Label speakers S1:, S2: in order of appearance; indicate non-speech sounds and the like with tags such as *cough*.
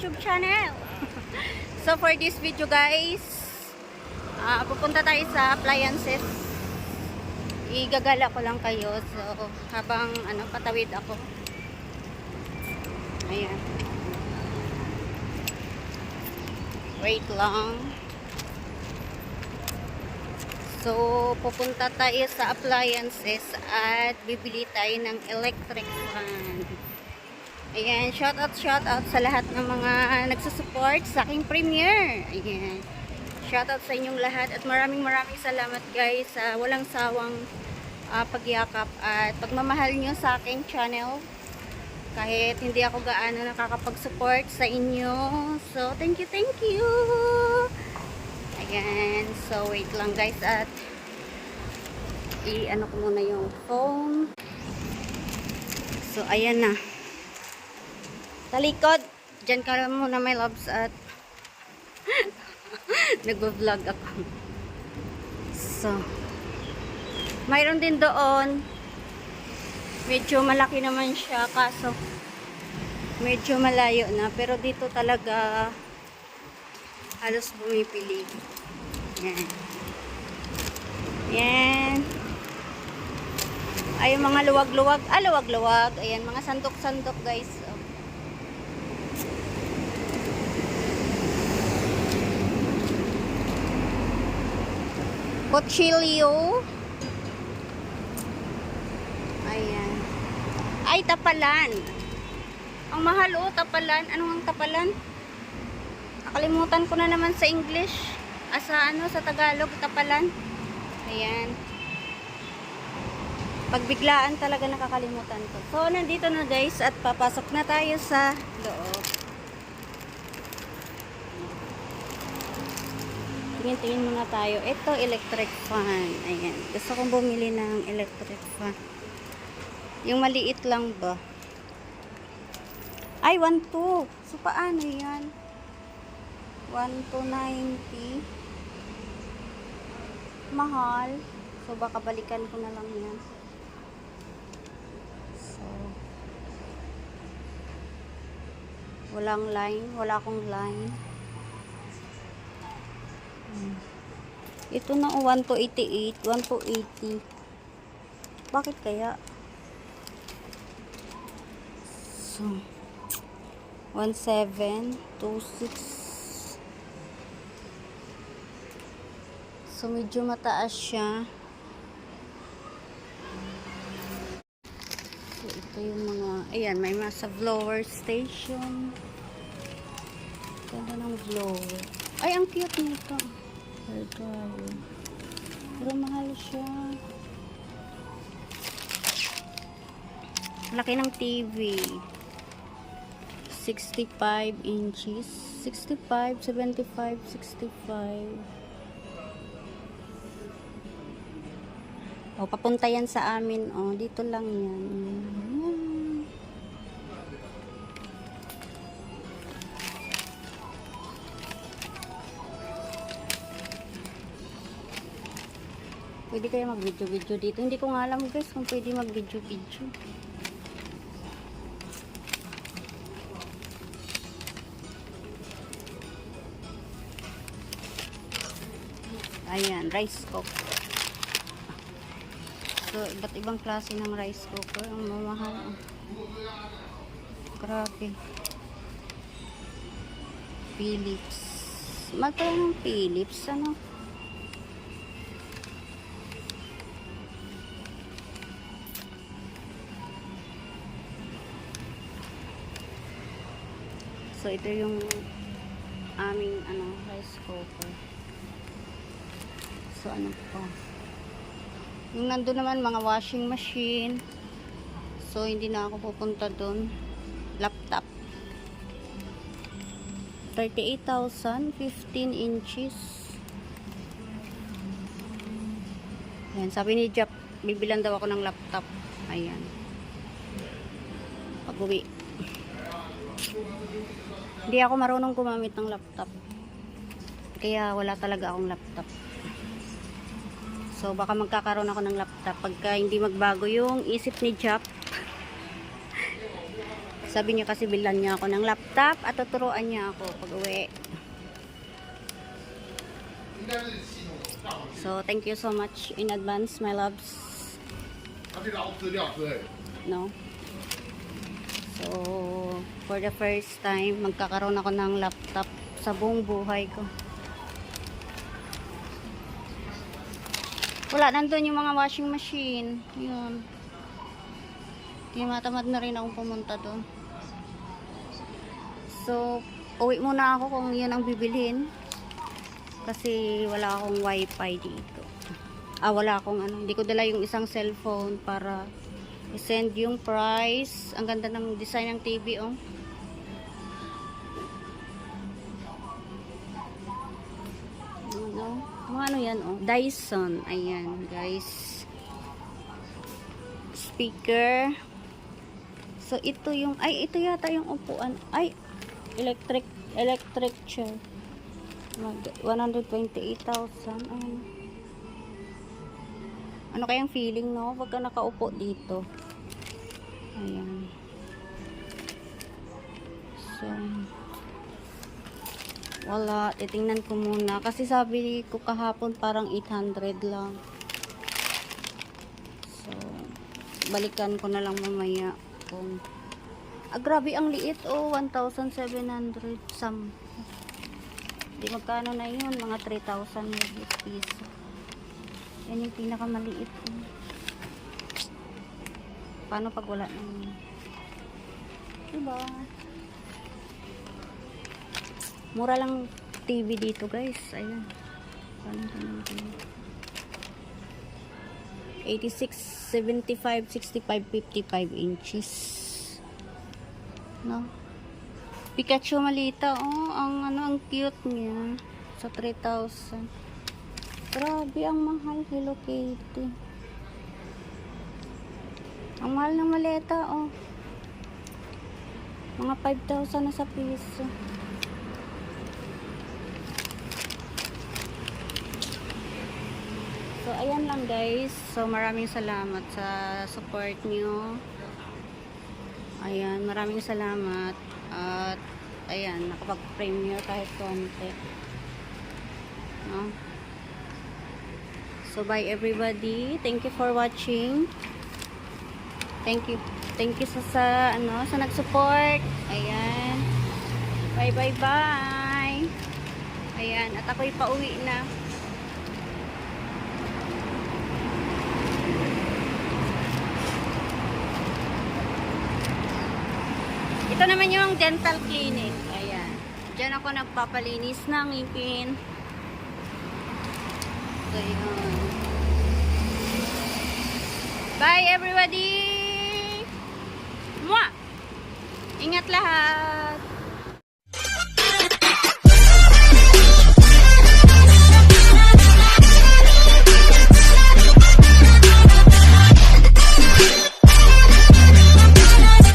S1: YouTube channel. *laughs* so for this video guys, ah, pupunta tayo sa appliances. Igagala ko lang kayo. So habang ano patawid ako. Ayan. Wait lang. So, pupunta tayo sa appliances at bibili tayo ng electric fan. Ayan, shout out, shout out sa lahat ng mga nagsusupport sa aking premiere. Ayan. Shout out sa inyong lahat at maraming maraming salamat guys sa walang sawang ah, pagyakap at pagmamahal nyo sa aking channel. Kahit hindi ako gaano nakakapag-support sa inyo. So, thank you, thank you. Ayan. So, wait lang guys at i-ano ko muna yung phone. So, ayan na. Talikod. Diyan ka muna my loves at *laughs* nagbo-vlog ako. So, mayroon din doon. Medyo malaki naman siya kaso medyo malayo na. Pero dito talaga halos bumipili. Yan. Yan. Ay, mga luwag-luwag. Ah, luwag-luwag. Ayan, mga sandok-sandok, guys. Kutsilyo. Ayan. Ay, tapalan. Ang mahal, oh, tapalan. Ano ang tapalan? Nakalimutan ko na naman sa English. Ah, sa ano, sa Tagalog, tapalan. Ayan. Pagbiglaan talaga nakakalimutan ko. So, nandito na guys at papasok na tayo sa loob. Tingin-tingin muna tayo. Ito, electric fan. Ayan. Gusto kong bumili ng electric fan. Yung maliit lang ba? Ay, 1.2. So, paano yan? 1 to 90. Mahal. So, baka balikan ko na lang yan. So, walang line. Wala akong line. Ito na, oh, 1 to 88. 1 to 80. Bakit kaya? So, 17, 26, So, medyo mataas siya. So, ito yung mga, ayan, may mga blower station. Ganda ng blower. Ay, ang cute nito. Dryer. Pero mahal siya. Laki ng TV. 65 inches. 65, 75, 65. O, papunta yan sa amin. O, dito lang. Yan. Pwede kayo mag-video-video dito. Hindi ko nga alam guys kung pwede mag-video-video. Ayan, rice cooker. So, iba't ibang klase ng rice cooker. Ang mamahal. oh. Grabe. Philips. Magkano ng Philips? Ano? So, ito yung aming ano, rice cooker. So, ano pa? Yung nandun naman mga washing machine. So hindi na ako pupunta doon. Laptop. 38,000 15 inches. Ayan, sabi ni Jap, bibilan daw ako ng laptop. Ayan. Pag-uwi. Hindi ako marunong gumamit ng laptop. Kaya wala talaga akong laptop. So baka magkakaroon ako ng laptop pagka hindi magbago yung isip ni Jap. *laughs* Sabi niya kasi bilan niya ako ng laptop at tuturuan niya ako pag uwi. So, thank you so much in advance, my loves. No? So, for the first time, magkakaroon ako ng laptop sa buong buhay ko. Wala, nandun yung mga washing machine. Yun. Kaya matamad na rin akong pumunta doon. So, uwi muna ako kung yun ang bibilhin. Kasi wala akong wifi dito. Ah, wala akong ano. Hindi ko dala yung isang cellphone para i-send yung price. Ang ganda ng design ng TV, oh. Ano? Ano yan, oh. Dyson. Ayan, guys. Speaker. So, ito yung, ay, ito yata yung upuan. Ay, electric, electric chair. Mag- 128,000. Ano? Ano kayang feeling, no? Pagka nakaupo dito. Ayan. So, wala. Titingnan ko muna. Kasi sabi ko kahapon parang 800 lang. So, balikan ko na lang mamaya kung Ah, grabe ang liit oh, 1,700 some. Di magkano na yun, mga 3,000 maybe piso. Yan yung pinakamaliit. oh. Paano pag wala na Diba? Mura lang TV dito guys. Ayan. Paano ito natin? 86, 75, 65, 55 inches. No? Pikachu malita. Oh, ang ano, ang cute niya. Sa 3,000. Grabe, ang mahal. Hello Kitty. Ang mahal ng maleta, oh. Mga 5,000 na sa piso. So, ayan lang guys. So, maraming salamat sa support nyo. Ayan, maraming salamat. At, ayan, nakapag-premiere kahit konti. No? So, bye everybody. Thank you for watching. Thank you. Thank you sa, sa ano, sa nag-support. Ayan. Bye, bye, bye. Ayan, at ako'y pauwi na. Ito naman yung dental clinic. Ayan. Diyan ako nagpapalinis ng ngipin. So. Bye, everybody! Ingat lahat!